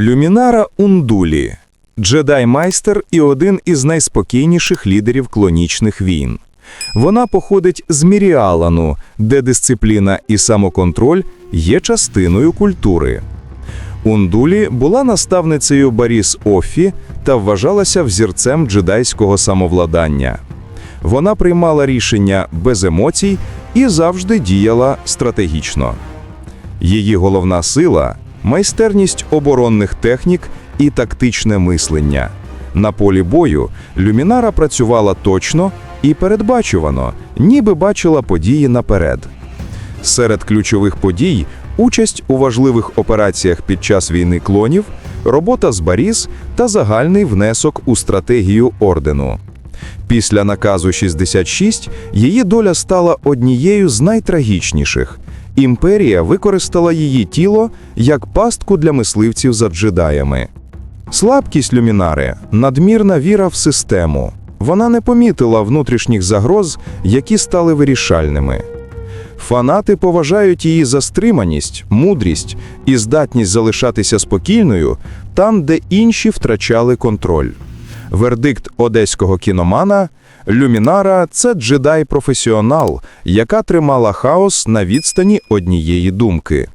Люмінара Ундулі джедай-майстер і один із найспокійніших лідерів клонічних війн. Вона походить з Міріалану, де дисципліна і самоконтроль є частиною культури. Ундулі була наставницею Баріс Офі та вважалася взірцем джедайського самовладання. Вона приймала рішення без емоцій і завжди діяла стратегічно. Її головна сила майстерність оборонних технік і тактичне мислення. На полі бою Люмінара працювала точно і передбачувано, ніби бачила події наперед. Серед ключових подій участь у важливих операціях під час війни клонів, робота з Баріс та загальний внесок у стратегію ордену. Після наказу 66 її доля стала однією з найтрагічніших. Імперія використала її тіло як пастку для мисливців за джедаями. Слабкість люмінари надмірна віра в систему. Вона не помітила внутрішніх загроз, які стали вирішальними. Фанати поважають її за стриманість, мудрість і здатність залишатися спокійною там, де інші втрачали контроль. Вердикт одеського кіномана Люмінара це джедай-професіонал, яка тримала хаос на відстані однієї думки.